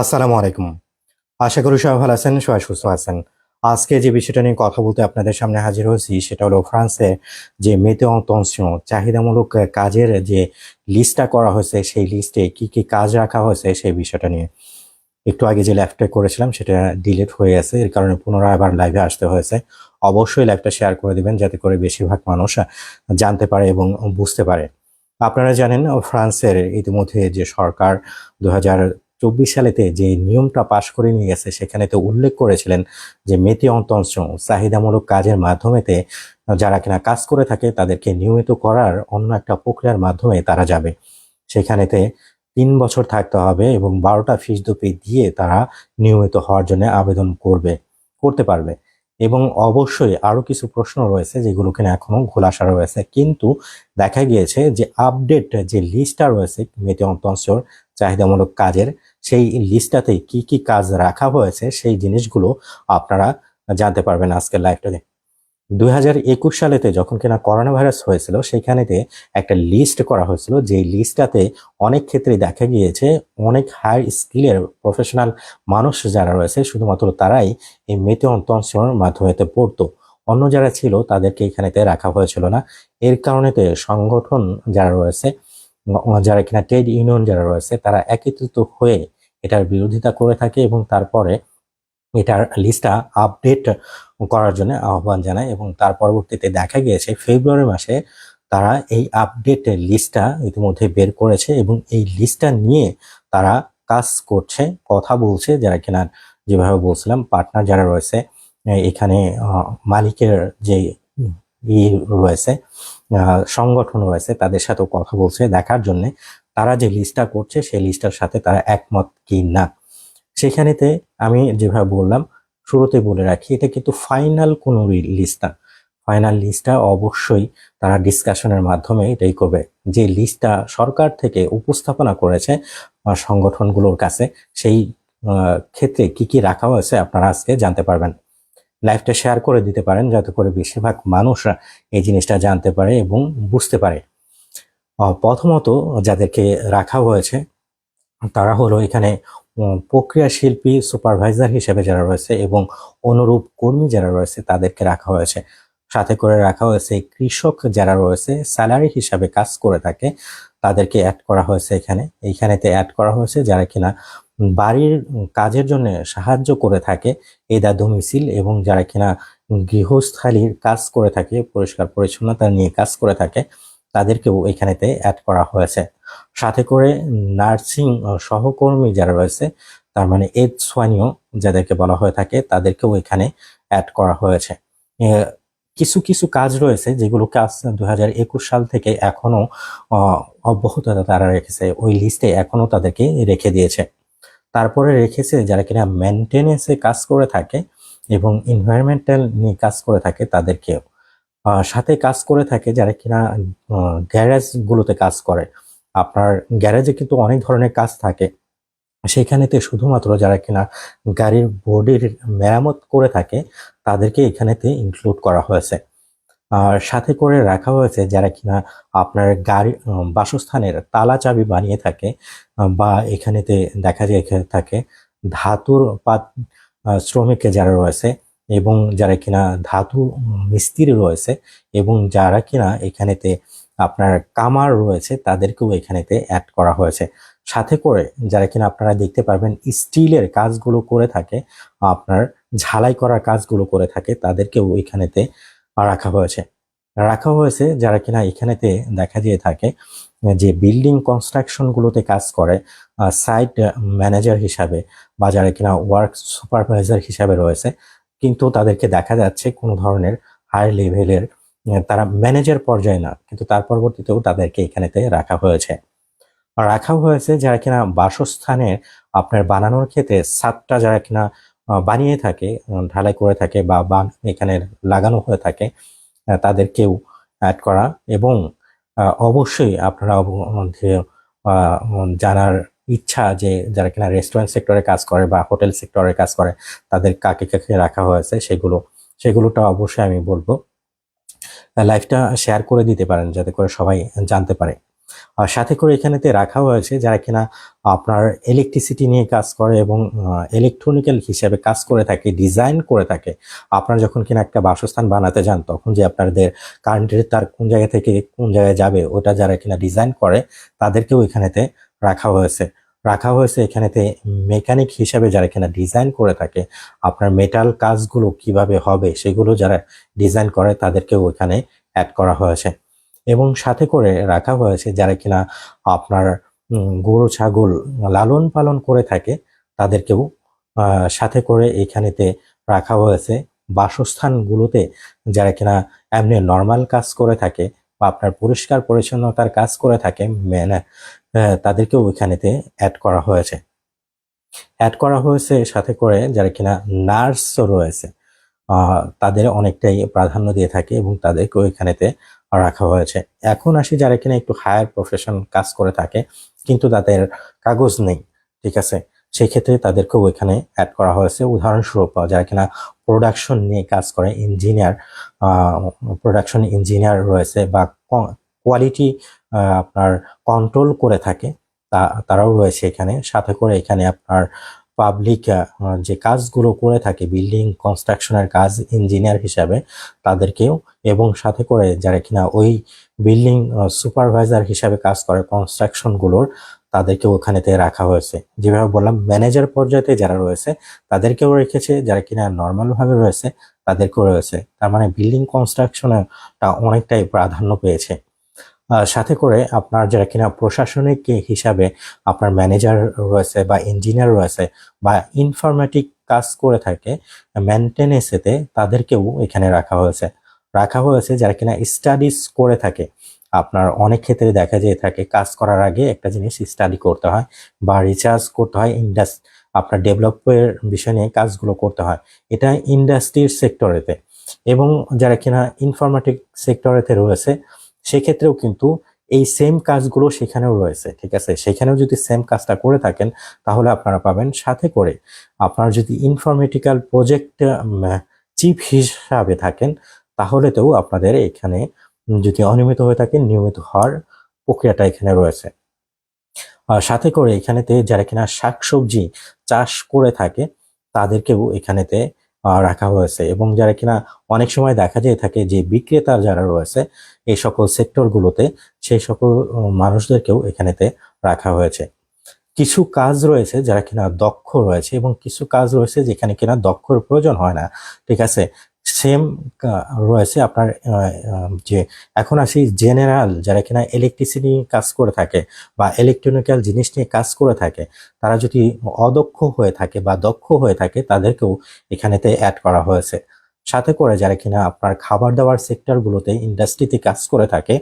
আসসালামু আলাইকুম। আশা করি সবাই ভালো আছেন, সবাই সুস্থ আছেন। আজকে যে বিষয়টা নিয়ে কথা বলতে আপনাদের সামনে হাজির হয়েছি, সেটা হলো ফ্রান্সে যে মেতে অতংশন চাহিদামূলক কাজের যে লিস্টটা করা হয়েছে, সেই লিস্টে কি কি কাজ রাখা হয়েছে, সেই বিষয়টা নিয়ে একটু আগে যে লাইভটা করেছিলাম, সেটা ডিলিট হয়ে গেছে। এর কারণে পুনরায় আবার লাইভে আসতে হয়েছে। অবশ্যই লাইভটা শেয়ার করে দিবেন, যাতে করে বেশিরভাগ মানুষ জানতে পারে এবং বুঝতে পারে। আপনারা জানেন, ফ্রান্সের ইতিমধ্যে যে সরকার দু হাজার চব্বিশ সালেতে যে নিয়মটা পাশ করে নিয়ে গেছে সেখানে তো উল্লেখ করেছিলেন যে মেতি অন্তঃশ্র চাহিদামূলক কাজের মাধ্যমেতে যারা কিনা কাজ করে থাকে, তাদেরকে নিয়মিত করার অন্য একটা প্রক্রিয়ার মাধ্যমে তারা যাবে। সেখানেতে তিন বছর থাকতে হবে এবং বারোটা ফিস দুপি দিয়ে তারা নিয়মিত হওয়ার জন্য আবেদন করবে, করতে পারবে। এবং অবশ্যই আরও কিছু প্রশ্ন রয়েছে যেগুলো কিনা এখনও খোলাসা রয়েছে। কিন্তু দেখা গিয়েছে যে আপডেট যে লিস্টটা রয়েছে, মেতে অন্তঃস্বর চাহিদামূলক কাজের সেই লিস্টটাতে কি কি কাজ রাখা হয়েছে সেই জিনিসগুলো আপনারা জানতে পারবেন আজকের লাইভটাতে দুই হাজার একুশ সালেতে যখন কিনা করোনা ভাইরাস হয়েছিল, সেখানেতে একটা লিস্ট করা হয়েছিল যে লিস্টটাতে অনেক ক্ষেত্রে দেখা গিয়েছে, অনেক হাই স্কিলের প্রফেশনাল মানুষ যারা রয়েছে, শুধুমাত্র তারাই এই মেতে অন্তঃসরণের মাধ্যমেতে পড়তো। অন্য যারা ছিল, তাদেরকে এখানেতে রাখা হয়েছিল না। এর কারণেতে সংগঠন যারা রয়েছে যারা কিনা ট্রেড ইউনিয়ন যারা রয়েছে, তারা একত্রিত হয়ে এটার বিরোধিতা করে থাকে এবং তারপরে এটার লিস্টটা আপডেট করার জন্য আহ্বান জানায় এবং তার পরবর্তীতে দেখা গিয়েছে ফেব্রুয়ারি মাসে তারা এই আপডেট লিস্টটা ইতিমধ্যে বের করেছে এবং এই লিস্টটা নিয়ে তারা কাজ করছে, কথা বলছে যারা কিনা যেভাবে বলছিলাম পার্টনার যারা রয়েছে, এখানে মালিকের যে ই রয়েছে সংগঠন রয়েছে, তাদের সাথেও কথা বলছে দেখার জন্য। তারা যে লিস্টটা করছে, সেই লিস্টটার সাথে তারা একমত কি না? সেখানেতে আমি যেভাবে বললাম, শুরুতে বলে রাখি, এটা কিন্তু ফাইনাল কোনো লিস্ট না। ফাইনাল লিস্টটা অবশ্যই তারা ডিসকাশনের মাধ্যমে এটাই করবে। যে লিস্টটা সরকার থেকে উপস্থাপনা করেছে সংগঠনগুলোর কাছে, সেই ক্ষেত্রে কি কি রাখা হয়েছে আপনারা আজকে জানতে পারবেন। লাইভটা শেয়ার করে দিতে পারেন, যাতে করে বেশিরভাগ মানুষরা এই জিনিসটা জানতে পারে এবং বুঝতে পারে। প্রথমত যাদেরকে রাখা হয়েছে, তারা হলো এখানে প্রক্রিয়া শিল্পী, সুপারভাইজার হিসেবে যারা রয়েছে এবং অনুরূপ কর্মী যারা রয়েছে, তাদেরকে রাখা হয়েছে। সাথে করে রাখা হয়েছে কৃষক যারা রয়েছে, স্যালারি হিসাবে কাজ করে থাকে, তাদেরকে অ্যাড করা হয়েছে এখানে। এইখানেতে অ্যাড করা হয়েছে যারা কিনা বাড়ির কাজের জন্য সাহায্য করে থাকে এদা দমিসিল এবং যারা কিনা গৃহস্থালির কাজ করে থাকে পরিষ্কার পরিচ্ছন্নতা নিয়ে কাজ করে থাকে তাদেরকেও এখানেতে অ্যাড করা হয়েছে। সাথে করে নার্সিং সহকর্মী যারা রয়েছে তার মানে এড সোয়ানিও যাদেরকে বলা হয়ে থাকে তাদেরকেও এখানে অ্যাড করা হয়েছে। কিছু কিছু কাজ রয়েছে যেগুলো কাজ দু হাজার একুশ সাল থেকে এখনও আহ, অব্যাহত তারা রেখেছে। ওই লিস্টে এখনও তাদেরকে রেখে দিয়েছে। তারপরে রেখেছে যারা কিনা মেনটেনেন্সে কাজ করে থাকে এবং এনভায়রনমেন্টাল নিয়ে কাজ করে থাকে তাদেরকেও। সাথে কাজ করে থাকে যারা কিনা গ্যারেজগুলোতে কাজ করে। আপনার গ্যারেজে কিন্তু অনেক ধরনের কাজ থাকে। সেখানেতে শুধুমাত্র যারা কিনা গাড়ির বডির মেরামত করে থাকে, তাদেরকে এখানেতে ইনক্লুড করা হয়েছে। সাথে করে রাখা হয়েছে যারা কিনা আপনার গাড়ি বাসস্থানের তালা চাবি বানিয়ে থাকে বা এখানেতে দেখা যায় এখানে থাকে ধাতুর পাত শ্রমিক যারা রয়েছে এবং যারা কিনা ধাতু মিস্ত্রি রয়েছে এবং যারা কিনা এখানেতে আপনার কামার রয়েছে তাদেরকেও এখানেতে অ্যাড করা হয়েছে। সাথে করে যারা কিনা আপনারা দেখতে পারবেন স্টিলের কাজগুলো করে থাকে, আপনার ঝালাই করার কাজগুলো করে থাকে তাদেরকেও এখানেতে রাখা হয়েছে। রাখা হয়েছে যারা কিনা এখানেতে দেখা দিয়ে থাকে যে বিল্ডিং কনস্ট্রাকশন গুলোতে কাজ করে সাইট ম্যানেজার হিসাবে বা যারা কিনা ওয়ার্ক সুপারভাইজার হিসাবে রয়েছে, কিন্তু তাদেরকে দেখা যাচ্ছে কোনো ধরনের হাই লেভেলের তারা ম্যানেজার পর্যায়ে না, কিন্তু তার পরবর্তীতেও তাদেরকে এখানেতে রাখা হয়েছে। রাখা হয়েছে যারা কিনা বাসস্থানের আপনার বানানোর ক্ষেত্রে সাতটা যারা কিনা বানিয়ে থাকে ঢালাই করে থাকে বা বান- এখানে লাগানো হয়ে থাকে তাদেরকেও অ্যাড করা এবং অবশ্যই আপনারা জানার ইচ্ছা যে, যারা কিনা রেস্টুরেন্ট সেক্টরে কাজ করে বা হোটেল সেক্টরে কাজ করে, তাদের কাকে কাকে রাখা হয়েছে সেগুলো, সেগুলোটা অবশ্যই আমি বলব। লাইভটা শেয়ার করে দিতে পারেন যাতে করে সবাই জানতে পারে। সাথে করে এখানেতে রাখা হয়েছে, যারা কিনা আপনার ইলেকট্রিসিটি নিয়ে কাজ করে এবং ইলেকট্রনিক্যাল হিসাবে কাজ করে থাকে ডিজাইন করে থাকে, আপনারা যখন কিনা একটা বাসস্থান বানাতে যান, তখন যে আপনাদের কারেন্টের তার কোন জায়গা থেকে কোন জায়গায় যাবে, ওটা যারা কিনা ডিজাইন করে, তাদেরকেও এখানেতে রাখা হয়েছে। রাখা হয়েছে এখানেতে মেকানিক হিসাবে যারা কিনা ডিজাইন করে থাকে, আপনার মেটাল কাজগুলো কীভাবে হবে, সেগুলো যারা ডিজাইন করে, তাদেরকেও এখানে অ্যাড করা হয়েছে। এবং সাথে করে রাখা হয়েছে যারা কিনা আপনার গরু, ছাগল লালন পালন করে থাকে, তাদেরকেও সাথে করে এখানেতে রাখা হয়েছে। বাসস্থানগুলোতে যারা কিনা এমনি নর্মাল কাজ করে থাকে বা আপনার পরিষ্কার পরিচ্ছন্নতার কাজ করে থাকে মেনে তাদেরকেও এখানেতে অ্যাড করা হয়েছে। অ্যাড করা হয়েছে সাথে করে যারা কিনা নার্সও রয়েছে তাদের অনেকটাই প্রাধান্য দিয়ে থাকে এবং তাদেরকেও এখানেতে রাখা হয়েছে। এখন আসি যারা কিনা একটু হায়ার প্রফেশন কাজ করে থাকে, কিন্তু তাদের কাগজ নেই, ঠিক আছে? সেই ক্ষেত্রে তাদেরকেও এখানে অ্যাড করা হয়েছে। উদাহরণস্বরূপ, যারা কিনা প্রোডাকশন নিয়ে কাজ করে ইঞ্জিনিয়ার প্রোডাকশন ইঞ্জিনিয়ার রয়েছে বা কোয়ালিটি আপনার কন্ট্রোল করে থাকে, তা, তারাও রয়েছে এখানে। সাথে করে এখানে আপনার পাবলিক যে কাজগুলো করে থাকে বিল্ডিং কনস্ট্রাকশনের কাজ ইঞ্জিনিয়ার হিসাবে তাদেরকেও এবং সাথে করে যারা কিনা ওই বিল্ডিং সুপারভাইজার হিসাবে কাজ করে কনস্ট্রাকশনগুলোর তাদেরকে ওখানেতে রাখা হয়েছে। যেভাবে বললাম ম্যানেজার পর্যায়ে যারা রয়েছে, তাদেরকেও রেখেছে। যারা কিনা নর্মাল ভাবে রয়েছে, তাদেরকেও রয়েছে। তার মানে বিল্ডিং কনস্ট্রাকশনটা অনেকটাই প্রাধান্য পেয়েছে। সাথে করে আপনার যারা কিনা প্রশাসনিক হিসাবে আপনার ম্যানেজার রয়েছে বা ইঞ্জিনিয়ার রয়েছে বা ইনফরমেটিক কাজ করে থাকে মেনটেনেন্সেতে তাদেরকেও এখানে রাখা হয়েছে। রাখা হয়েছে যারা কিনা স্টাডিজ করে থাকে। আপনার অনেক ক্ষেত্রে দেখা যেয়ে থাকে, কাজ করার আগে একটা জিনিস স্টাডি করতে হয় বা রিচার্জ করতে হয় ইন্ডাস আপনার ডেভেলপের বিষয় নিয়ে কাজগুলো করতে হয়। এটা ইন্ডাস্ট্রির সেক্টরেতে এবং যারা কিনা ইনফরমেটিক সেক্টরেতে রয়েছে সেক্ষেত্রেও কিন্তু এই সেম কাজগুলো সেখানেও রয়েছে, ঠিক আছে? সেখানেও যদি সেম কাজটা করে থাকেন, তাহলে আপনারা পাবেন সাথে করে আপনার যদি ইনফরমেটিক্যাল প্রজেক্ট চিফ হিসাবে থাকেন তাহলে তো আপনাদের এখানে যদি অনিয়মিত হয়ে থাকেন নিয়মিত হওয়ার প্রক্রিয়াটা এখানে রয়েছে। আর সাথে করে এখানেতে যারা কিনা শাকসবজি চাষ করে থাকে, তাদেরকেও এখানেতে রাখা হয়েছে এবং যারা কিনা অনেক সময় দেখা যায় থাকে যে বিক্রেতার যারা রয়েছে, এই সকল সেক্টরগুলোতে সেই সকল মানুষদেরকেও এখানেতে রাখা হয়েছে। কিছু কাজ রয়েছে যারা কিনা দক্ষ রয়েছে এবং কিছু কাজ রয়েছে যেখানে কিনা দক্ষর প্রয়োজন হয় না, ঠিক আছে? সেম রয়েছে আপনার আহ, আহ, যে এখন আসি জেনারেল যারা কিনা ইলেকট্রিসিটি কাজ করে থাকে বা ইলেকট্রনিক্যাল জিনিস নিয়ে কাজ করে থাকে তারা যদি অদক্ষ হয়ে থাকে বা দক্ষ হয়ে থাকে তাদেরকেও এখানেতে অ্যাড করা হয়েছে। সাথে করে যারা কিনা আপনার খাবার দাবার সেক্টরগুলোতে ইন্ডাস্ট্রিতে কাজ করে থাকে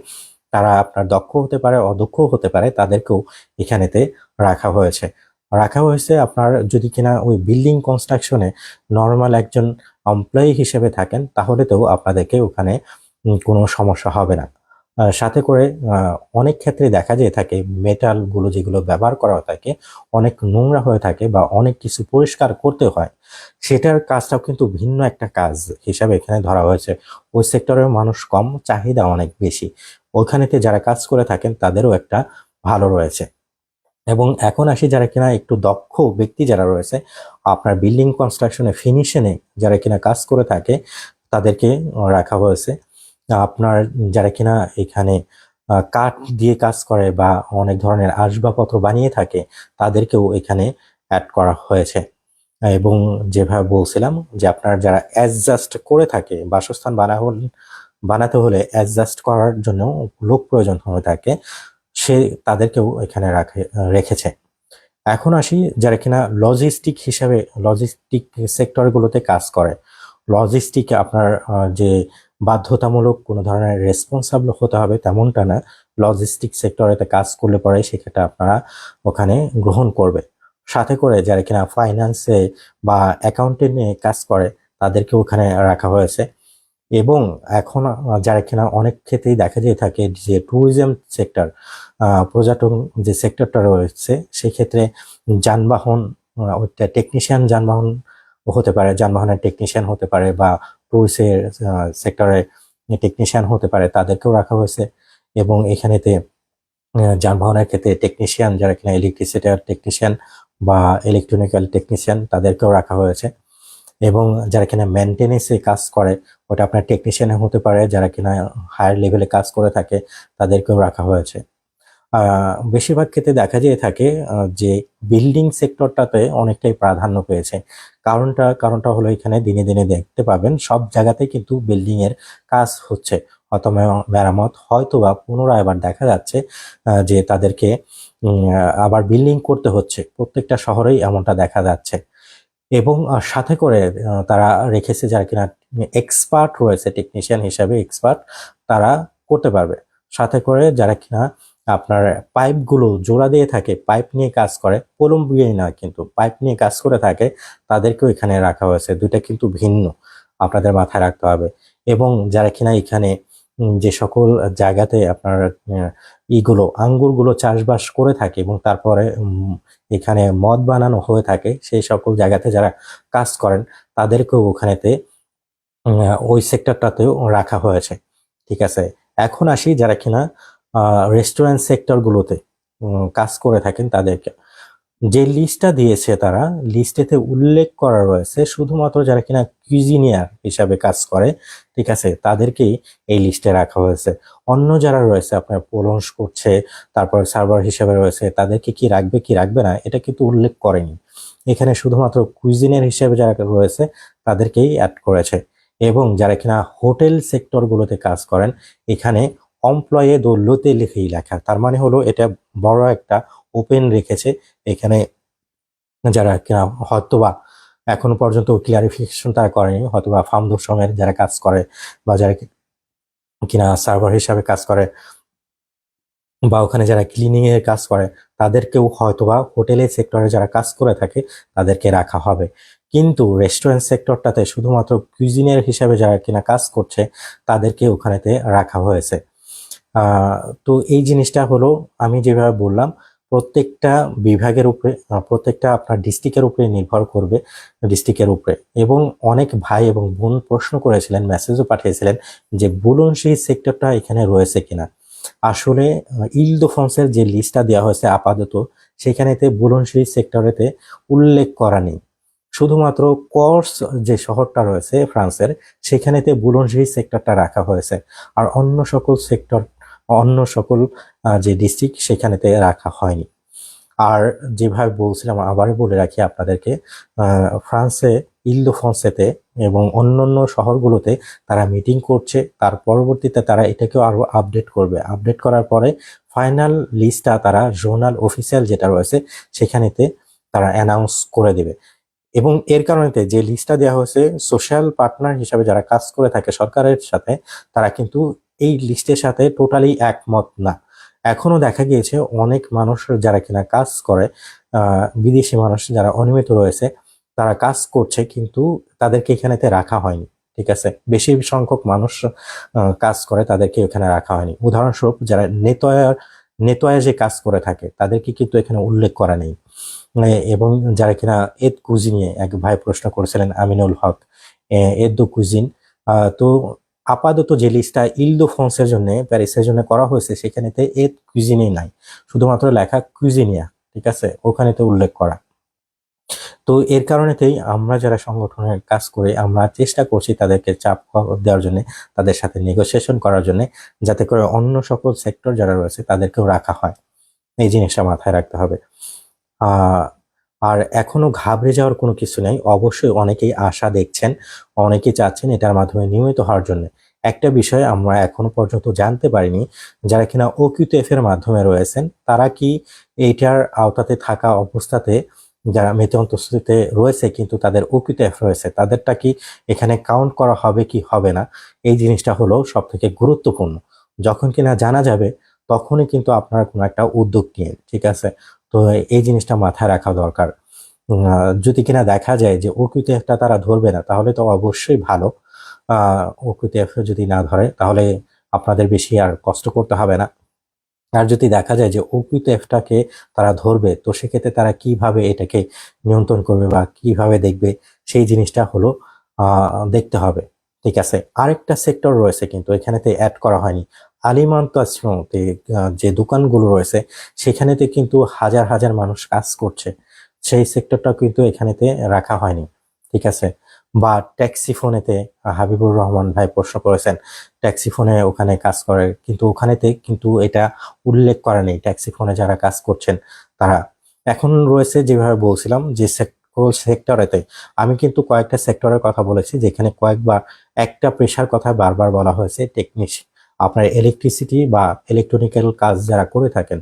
তারা আপনার দক্ষ হতে পারে অদক্ষ হতে পারে তাদেরকেও এখানেতে রাখা হয়েছে। রাখা হয়েছে। আপনার যদি কিনা ওই বিল্ডিং কনস্ট্রাকশনে নর্মাল একজন এমপ্লয়ি হিসেবে থাকেন, তাহলে তো আপনাদেরকে ওখানে কোনো সমস্যা হবে না। সাথে করে অনেক ক্ষেত্রে দেখা যায় থাকে মেটালগুলো যেগুলো ব্যবহার করা থাকে, অনেক নোংরা হয়ে থাকে বা অনেক কিছু পরিষ্কার করতে হয়। সেটার কাজটাও কিন্তু ভিন্ন একটা কাজ হিসাবে এখানে ধরা হয়েছে। ওই সেক্টরের মানুষ কম, চাহিদা অনেক বেশি। ওখানেতে যারা কাজ করে থাকেন, তাদেরও একটা ভালো রয়েছে। এবং এখন আসি যারা কিনা একটু দক্ষ ব্যক্তি যারা রয়েছে, আপনার বিল্ডিং কনস্ট্রাকশনে ফিনিশনে যারা কিনা কাজ করে থাকে, তাদেরকে রাখা হয়েছে। আপনার যারা কিনা এখানে কাঠ দিয়ে কাজ করে বা অনেক ধরনের আসবাবপত্র বানিয়ে থাকে, তাদেরকেও এখানে অ্যাড করা হয়েছে। এবং যেভাবে বলছিলাম যে আপনার যারা অ্যাডজাস্ট করে থাকে, বাসস্থান বানা বানাতে হলে অ্যাডজাস্ট করার জন্য লোক প্রয়োজন হয়ে থাকে। সে তাদেরকেও এখানে রাখে, রেখেছে। এখন আসি যারা কিনা লজিস্টিক হিসাবে লজিস্টিক সেক্টরগুলোতে কাজ করে। লজিস্টিক আপনার যে বাধ্যতামূলক কোনো ধরনের রেসপন্সাবল হতে হবে তেমনটা না। লজিস্টিক সেক্টরেতে কাজ করলে পরে সেক্ষেত্রে আপনারা ওখানে গ্রহণ করবে। সাথে করে যারা কিনা ফাইন্যান্সে বা অ্যাকাউন্টে নিয়ে কাজ করে তাদেরকে ওখানে রাখা হয়েছে। এবং এখন যারা কিনা অনেক ক্ষেত্রেই দেখা যায় থাকে যে ট্যুরিজম সেক্টর পর্যটন যে সেক্টরটা রয়েছে, সেক্ষেত্রে যানবাহন টেকনিশিয়ান যানবাহন হতে পারে, যানবাহনের টেকনিশিয়ান হতে পারে বা ট্যুরিস্টের সেক্টরে টেকনিশিয়ান হতে পারে, তাদেরকেও রাখা হয়েছে। এবং এখানেতে যানবাহনের ক্ষেত্রে টেকনিশিয়ান যারা কিনা ইলেকট্রিসিটির টেকনিশিয়ান বা ইলেকট্রনিক্যাল টেকনিশিয়ান তাদেরকেও রাখা হয়েছে। এবং যারা কিনা মেনটেনেন্সে কাজ করে, ওটা আপনার টেকনিশিয়ান হতে পারে, যারা কিনা হায়ার লেভেলে কাজ করে থাকে, তাদেরকেও রাখা হয়েছে। বেশিরভাগ ক্ষেত্রে দেখা যেয়ে থাকে যে বিল্ডিং সেক্টরটাতে অনেকটাই প্রাধান্য পেয়েছে। কারণটা কারণটা হলো এখানে দিনে দিনে দেখতে পাবেন, সব জায়গাতেই কিন্তু বিল্ডিং এর কাজ হচ্ছে। হয়তো মেরামত হয়তো বা পুনরায় আবার দেখা যাচ্ছে যে তাদেরকে আবার বিল্ডিং করতে হচ্ছে। প্রত্যেকটা শহরেই এমনটা দেখা যাচ্ছে। এবং সাথে করে তারা রেখেছে যারা কিনা এক্সপার্ট রয়েছে টেকনিশিয়ান হিসাবে এক্সপার্ট তারা করতে পারবে। সাথে করে যারা কিনা আপনার পাইপগুলো জোড়া দিয়ে থাকে পাইপ নিয়ে কাজ করে কলম দিয়ে না কিন্তু পাইপ নিয়ে কাজ করে থাকে, তাদেরকেও এখানে রাখা হয়েছে। দুইটা কিন্তু ভিন্ন, আপনাদের মাথায় রাখতে হবে। এবং যারা কিনা এখানে যে সকল জায়গাতে আপনার ইগুলো, আঙ্গুরগুলো চাষবাস করে থাকে এবং তারপরে এখানে মদ বানানো হয়ে থাকে, সেই সকল জায়গাতে যারা কাজ করেন, তাদেরকেও ওখানেতে ওই সেক্টরটাতেও রাখা হয়েছে, ঠিক আছে? এখন আসি যারা কিনা রেস্টুরেন্ট সেক্টরগুলোতে কাজ করে থাকেন তাদেরকে। যে লিস্টটা দিয়েছে তারা লিস্টেতে উল্লেখ করা রয়েছে শুধুমাত্র যারা কিনা কুইজিনিয়ার হিসাবে কাজ করে, ঠিক আছে? তাদেরকেই এই লিস্টে রাখা হয়েছে। অন্য যারা রয়েছে, আপনার পোলন্স করছে, তারপর সার্ভার হিসাবে রয়েছে, তাদেরকে কি রাখবে কি রাখবে না, এটা কিন্তু উল্লেখ করেনি। এখানে শুধুমাত্র কুইজিনের হিসেবে যারা রয়েছে, তাদেরকেই অ্যাড করেছে। এবং যারা কিনা হোটেল সেক্টরগুলোতে কাজ করেন, এখানে অমপ্লয়ে দৌলতে লিখেই লেখা। তার মানে হলো এটা বড় একটা ওপেন রেখেছে। এখানে যারা কিনা হয়তোবা এখনও পর্যন্ত ক্লিয়ারিফিকেশন তারা করেনি, হয়তোবা ফার্ম দর্শনের যারা কাজ করে বা যারা কিনা সার্ভার হিসাবে কাজ করে বা ওখানে যারা ক্লিনিং এর কাজ করে, তাদেরকেও হয়তোবা হোটেলের সেক্টরে যারা কাজ করে থাকে, তাদেরকে রাখা হবে। কিন্তু রেস্টুরেন্ট সেক্টরটাতে শুধুমাত্র কুইজিনের হিসাবে যারা কিনা কাজ করছে, তাদেরকে ওখানেতে রাখা হয়েছে। তো এই জিনিসটা হলো আমি যেভাবে বললাম প্রত্যেকটা বিভাগের উপরে প্রত্যেকটা আপনার ডিস্ট্রিক্টের উপরে নির্ভর করবে ডিস্ট্রিক্টের উপরে। এবং অনেক ভাই এবং বোন প্রশ্ন করেছিলেন মেসেজও পাঠিয়েছিলেন যে, বলুন সেই সেক্টরটা এখানে রয়েছে কিনা? আসলে ইলদোফন্সের যে লিস্টটা দেওয়া হয়েছে আপাতত, সেখানেতে বুলনশিরি সেক্টরেতে উল্লেখ করা নেই। শুধুমাত্র কর্স যে শহরটা রয়েছে ফ্রান্সের, সেখানেতে বুলনশিরি সেক্টরটা রাখা হয়েছে। আর অন্য সকল সেক্টর অন্য সকল যে ডিস্ট্রিক্ট সেখানেতে রাখা হয়নি। আর যেভাবে বলছিলাম, আবারও বলে রাখি আপনাদেরকে ফ্রান্সে ইলদোফন্সেতে এবং অন্যান্য শহরগুলোতে তারা মিটিং করছে। তার পরবর্তীতে তারা এটাকেও আরও আপডেট করবে। আপডেট করার পরে ফাইনাল লিস্টটা তারা জোনাল অফিসিয়াল যেটা রয়েছে, সেখানেতে তারা অ্যানাউন্স করে দেবে। এবং এর কারণেতে যে লিস্টটা দেওয়া হয়েছে সোশ্যাল পার্টনার হিসাবে যারা কাজ করে থাকে সরকারের সাথে, তারা কিন্তু এই লিস্টের সাথে টোটালি একমত না। এখনও দেখা গিয়েছে অনেক মানুষ যারা কিনা কাজ করে বিদেশি মানুষ যারা অনিয়মিত রয়েছে, তারা কাজ করছে কিন্তু তাদেরকে এখানেতে রাখা হয়নি, ঠিক আছে? বেশি সংখ্যক মানুষ কাজ করে তাদেরকে এখানে রাখা হয়নি। উদাহরণস্বরূপ যারা নেতয়ার নেতোয়া যে কাজ করে থাকে, তাদেরকে কিন্তু এখানে উল্লেখ করা নেই। এবং যারা কিনা এদ কুজিনে এক ভাই প্রশ্ন করেছিলেন, আমিনুল হক এদ্দো কুজিন তো আপাতত যে লিস্টটা ইলদো ফ্রান্সের জন্য প্যারিসের জন্য করা হয়েছে, সেখানেতে এদ কুজিনে নাই। শুধুমাত্র লেখা কুজিনিয়া ঠিক আছে? ওখানেতে উল্লেখ করা। তো এর কারণেতেই আমরা যারা সংগঠনের কাজ করে, আমরা চেষ্টা করছি তাদেরকে চাপ দেওয়ার জন্য, তাদের সাথে নেগোসিয়েশন করার জন্য, যাতে করে অন্য সকল সেক্টর যারা রয়েছে, তাদেরকেও রাখা হয়। এই জিনিসটা মাথায় রাখতে হবে। আর এখনও ঘাবড়ে যাওয়ার কোনো কিছু নেই। অবশ্যই অনেকেই আশা দেখছেন, অনেকেই চাচ্ছেন এটার মাধ্যমে নিয়মিত হওয়ার জন্য। একটা বিষয় আমরা এখনও পর্যন্ত জানতে পারিনি, যারা কিনা ওকিউটিএফ এর মাধ্যমে রয়েছেন, তারা কি এইটার আওতাতে থাকা অবস্থাতে যারা মেতে অন্তস্থিতিতে রয়েছে কিন্তু তাদের ওকিউটিএফ রয়েছে, তাদেরটা কি এখানে কাউন্ট করা হবে কি হবে না? এই জিনিসটা হলো সব থেকে গুরুত্বপূর্ণ। যখন কিনা জানা যাবে, তখনই কিন্তু আপনারা কোনো একটা উদ্যোগ নিয়ে ঠিক আছে? তো এই জিনিসটা মাথায় রাখা দরকার। যদি কিনা দেখা যায় যে ওকিউটিএফটা তারা ধরবে না, তাহলে তো অবশ্যই ভালো। ওকিউটিএফ যদি না ধরে, তাহলে আপনাদের বেশি আর কষ্ট করতে হবে না। আর যদি দেখা যায় যে ওকিউটিএফটাকে তারা ধরবে, তো সেক্ষেত্রে তারা কীভাবে এটাকে নিয়ন্ত্রণ করবে বা কীভাবে দেখবে, সেই জিনিসটা হলো দেখতে হবে। ঠিক আছে? আরেকটা সেক্টর রয়েছে কিন্তু, এখানেতে অ্যাড করা হয়নি। আলিমান্তাসিওতে যে দোকানগুলো রয়েছে, সেখানেতে কিন্তু হাজার হাজার মানুষ কাজ করছে। সেই সেক্টরটা কিন্তু এখানেতে রাখা হয়নি, ঠিক আছে? বা ট্যাক্সি ফোনেতে হাবিবুর রহমান ভাই প্রশ্ন করেছেন, ট্যাক্সি ফোনে ওখানে কাজ করে, কিন্তু ওখানেতে কিন্তু এটা উল্লেখ করা নেই, ট্যাক্সি ফোনে যারা কাজ করছেন তারা। এখন রয়েছে যেভাবে বলছিলাম, যে সেক্টরেতে, আমি কিন্তু কয়েকটা সেক্টরের কথা বলেছি, যেখানে কয়েকবার একটা পেশার কথা বারবার বলা হয়েছে টেকনিশ আপনার ইলেকট্রিসিটি বা ইলেকট্রনিক্যাল কাজ যারা করে থাকেন,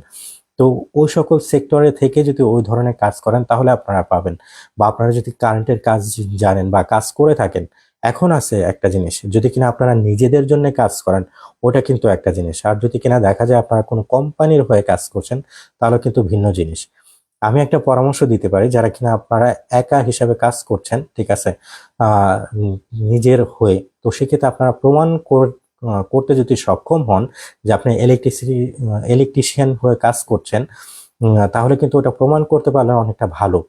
তো ওই সকল সেক্টরে থেকে যদি ওই ধরনের কাজ করেন, তাহলে আপনারা পাবেন। বা আপনারা যদি কারেন্টের কাজ জানেন বা কাজ করে থাকেন, এখন আছে একটা জিনিস, যদি কিনা আপনারা নিজেদের জন্য কাজ করেন, ওটা কিন্তু একটা জিনিস। আর যদি কিনা দেখা যায় আপনারা কোনো কোম্পানির হয়ে কাজ করছেন, তাহলে কিন্তু ভিন্ন জিনিস। আমি একটা পরামর্শ দিতে পারি, যারা কিনা আপনারা একা হিসাবে কাজ করছেন, ঠিক আছে নিজের হয়ে, তো সেক্ষেত্রে আপনারা প্রমাণ করতে যদি সক্ষম হন যে আপনি ইলেকট্রিসিটি ইলেকট্রিশিয়ান হয়ে কাজ করছেন তাহলে কিন্তু ওটা প্রমাণ করতে পারলে অনেকটা ভালো।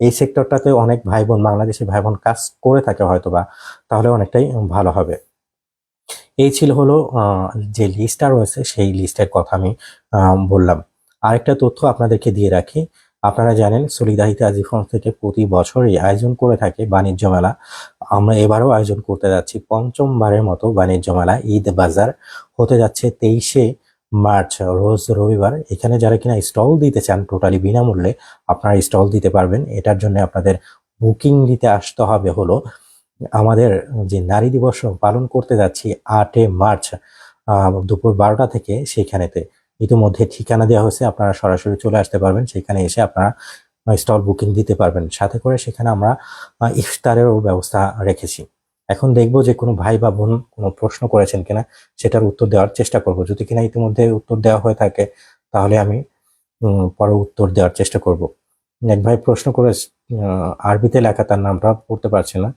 এই সেক্টরটাতে অনেক ভাই বোন বাংলাদেশি ভাই বোন কাজ করে থাকে হয়তো বা তাহলে অনেকটাই ভালো হবে। এই ছিল হলো যে লিস্টটা রয়েছে, সেই লিস্টের কথা আমি বললাম। আরেকটা তথ্য আপনাদেরকে দিয়ে রাখি আপনারা জানেন সলিদারিতা আজিফোন থেকে প্রতি বছরই আয়োজন করে থাকে বাণিজ্য মেলা। আমরা এবারও আয়োজন করতে যাচ্ছি পঞ্চমবারের মতো বাণিজ্য মেলা, ঈদ বাজার। হতে যাচ্ছে তেইশে মার্চ, রোজ রবিবার। এখানে যারা কিনা স্টল দিতে চান টোটালি বিনামূল্যে, আপনারা স্টল দিতে পারবেন। এটার জন্য আপনাদের বুকিং দিতে আসতে হবে হলো আমাদের যে নারী দিবস পালন করতে যাচ্ছি আটে মার্চ দুপুর বারোটা থেকে সেখানেতে। ইতিমধ্যে ঠিকানা দেওয়া হয়েছে, আপনারা সরাসরি চলে আসতে পারবেন। সেখানে এসে আপনারা স্টল বুকিং দিতে পারবেন। সাথে করে সেখানে আমরা ইফতারেরও ব্যবস্থা রেখেছি। এখন দেখব যে কোনো ভাই বা বোন কোনো প্রশ্ন করেছেন কিনা, সেটার উত্তর দেওয়ার চেষ্টা করব। যদি কিনা ইতিমধ্যে উত্তর দেওয়া হয়ে থাকে, তাহলে আমি পরে উত্তর দেওয়ার চেষ্টা করব। এক ভাই প্রশ্ন করে আরবিতে লেখা তার নামটা পড়তে পারছে না।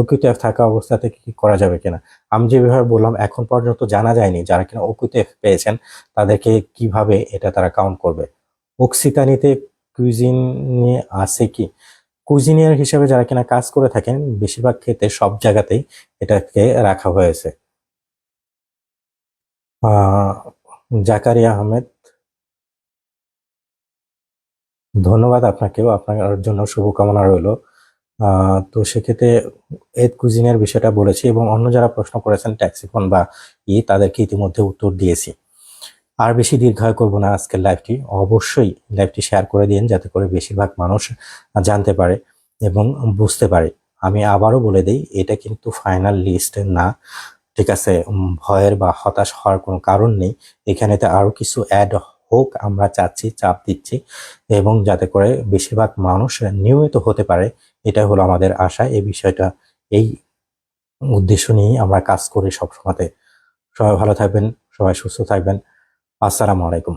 ওকিউটিএফ থাকা অবস্থাতে কি করা যাবে কিনা? আমি যেভাবে বললাম, এখন পর্যন্ত জানা যায়নি যারা কিনা ওকিউটিএফ পেয়েছেন, তাদেরকে কীভাবে এটা তারা কাউন্ট করবে? অক্সিতানিতে কুইজিন আছে কি? কুইজিনিয়ার হিসেবে যারা কিনা কাজ করে থাকেন, বেশিরভাগ ক্ষেত্রে সব জায়গাতেই এটাকে রাখা হয়েছে। জাকারিয়া আহমেদ। ধন্যবাদ আপনাকেও, আপনার জন্য শুভকামনা রইল। তো সেক্ষেত্রে এদ কুজিনের বিষয়টা বলেছি এবং অন্য যারা প্রশ্ন করেছেন ট্যাক্সিফোন বা ই, তাদেরকে ইতিমধ্যে উত্তর দিয়েছি। আর বেশি দীর্ঘায় করব না আজকের লাইভটি অবশ্যই লাইভটি শেয়ার করে দিন যাতে করে বেশিরভাগ মানুষ জানতে পারে এবং বুঝতে পারে। আমি আবারও বলে দিই, এটা কিন্তু ফাইনাল লিস্ট না। ঠিক আছে ভয়ের বা হতাশ হওয়ার কোনো কারণ নেই। এখানেতে আরও কিছু অ্যাড হোক, আমরা চাচ্ছি, চাপ দিচ্ছি এবং যাতে করে বেশিরভাগ মানুষ নিয়মিত হতে পারে। এটা হলো আমাদের আশা, এই বিষয়টা, এই উদ্দেশ্য নিয়েই আমরা কাজ করি সবসময়তে। সবাই ভালো থাকবেন, সবাই সুস্থ থাকবেন। আসসালামু আলাইকুম।